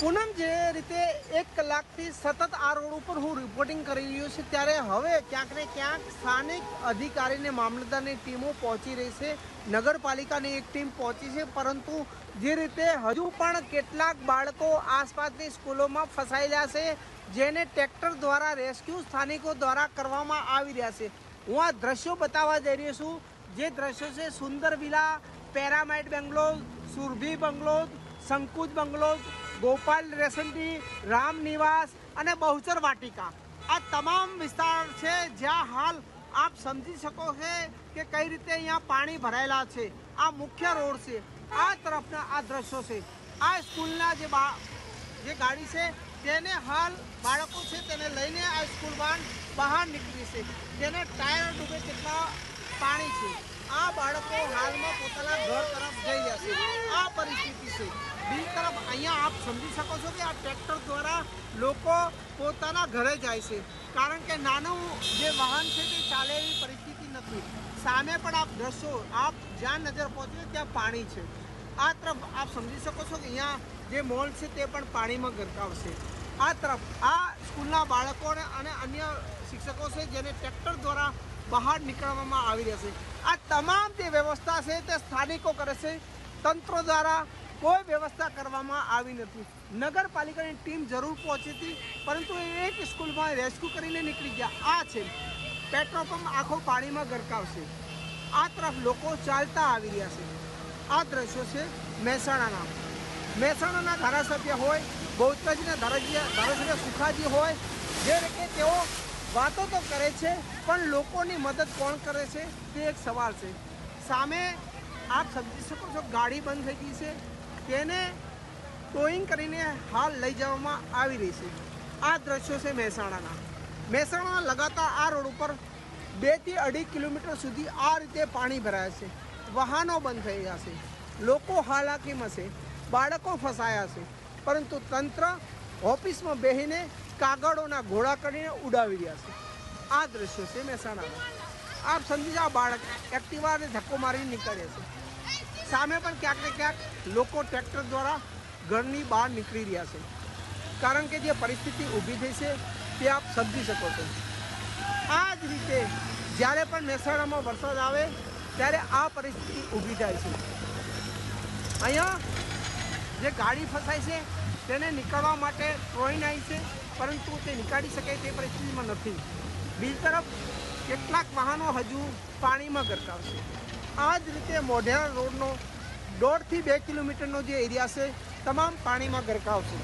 પૂનમ, જે રીતે એક કલાકથી સતત આ રોડ ઉપર હું રિપોર્ટિંગ કરી રહ્યો છું, ત્યારે હવે ક્યાંક ને ક્યાંક સ્થાનિક અધિકારીને, મામલતદારની ટીમો પહોંચી રહી છે, નગરપાલિકાની એક ટીમ પહોંચી છે, પરંતુ જે રીતે હજુ પણ કેટલાક બાળકો આસપાસની સ્કૂલોમાં ફસાયેલા છે, જેને ટ્રેક્ટર દ્વારા રેસ્ક્યુ સ્થાનિકો દ્વારા કરવામાં આવી રહ્યા છે. હું આ દ્રશ્યો બતાવવા જઈ રહ્યો છું. જે દ્રશ્યો છે સુંદર વિલા પેરામાઇટ બેંગ્લોર, સુરભી બંગલોઝ સંકુચ બંગલો ગોપાલ રેસનડી રામ નિવાસ અને બહુચર વાટિકા. આ તમામ વિસ્તાર છે જ્યાં હાલ આપ સમજી શકો છે કે કઈ રીતે અહીંયા પાણી ભરાયેલા છે. આ મુખ્ય રોડ છે. આ તરફના આ દ્રશ્યો છે. આ સ્કૂલના જે બા જે ગાડી છે, તેને હાલ બાળકો છે તેને લઈને આ સ્કૂલ વાન બહાર નીકળી છે. જેને ટાયર ડૂબે તેટલા પાણી છે. આ બાળકો હાલમાં પોતાના ઘર તરફ જઈ જશે આ પરિસ્થિતિ છે. બીજી તરફ અહીંયા આપ સમજી શકો છો કે આ ટ્રેક્ટર દ્વારા લોકો પોતાના ઘરે જાય છે. કારણ કે નાનું જે વાહન છે તે ચાલે એવી પરિસ્થિતિ નથી. સામે પણ આપ દ્રશ્યો આપ જ્યાં નજર પહોંચે ત્યાં પાણી છે. આ તરફ આપ સમજી શકો છો કે અહીંયા જે મોલ છે તે પણ પાણીમાં ગરકાવશે. આ તરફ આ સ્કૂલના બાળકોને અને અન્ય શિક્ષકો છે જેને ટ્રેક્ટર દ્વારા બહાર નીકળવામાં આવી રહ્યા છે. આ તમામ જે વ્યવસ્થા છે તે સ્થાનિકો કરે છે. તંત્ર દ્વારા કોઈ વ્યવસ્થા કરવામાં આવી નથી. નગરપાલિકાની ટીમ જરૂર પહોંચી હતી, પરંતુ એ એક સ્કૂલમાં રેસ્ક્યુ કરીને નીકળી ગયા. આ છે. પેટ્રોલ પંપ આખો પાણીમાં ગરકાવશે. આ તરફ લોકો ચાલતા આવી રહ્યા છે. આ દ્રશ્યો છે મહેસાણાના. મહેસાણાના ધારાસભ્ય હોય બહુચરાજીના ધારાસભ્ય ધારાસભ્ય સુખાજી હોય, જે રીતે તેઓ વાતો તો કરે છે, પણ લોકોની મદદ કોણ કરે છે તે એક સવાલ છે. સામે આપ સમજી શકો છો, ગાડી બંધ થઈ ગઈ છે. તેને ટોઈંગ કરીને હાલ લઈ જવામાં આવી રહી છે. આ દ્રશ્યો છે મહેસાણાના. મહેસાણા લગાતાર આ રોડ ઉપર બેથી અઢી કિલોમીટર સુધી આ રીતે પાણી ભરાયા છે. વાહનો બંધ થઈ ગયા છે. લોકો હાલાકીમાં છે. બાળકો ફસાયા છે. પરંતુ તંત્ર ઓફિસમાં બેસીને કાગળોના ઘોડા કરીને ઉડાવી રહ્યા છે. આ દ્રશ્યો છે મહેસાણાના. આપ સમજી જાઓ, બાળક એક્ટિવાને ધક્કો મારીને નીકળે છે. સામે પણ ક્યાંક ને ક્યાંક લોકો ટ્રેક્ટર દ્વારા ઘરની બહાર નીકળી રહ્યા છે. કારણ કે જે પરિસ્થિતિ ઊભી થઈ છે, તે આપ સમજી શકો છો. આ જ રીતે જ્યારે પણ મહેસાણામાં વરસાદ આવે, ત્યારે આ પરિસ્થિતિ ઊભી થાય છે. અહીંયા જે ગાડી ફસાય છે, તેને નીકળવા માટે ટ્રોઈન આવી છે, પરંતુ તે નીકાળી શકે તે પરિસ્થિતિમાં નથી. બીજી તરફ કેટલાક વાહનો હજુ પાણીમાં ગરકાવશે. આ જ રીતે મોઢેરા રોડનો દોઢથી બે કિલોમીટરનો જે એરિયા છે, તમામ પાણીમાં ગરકાવશે.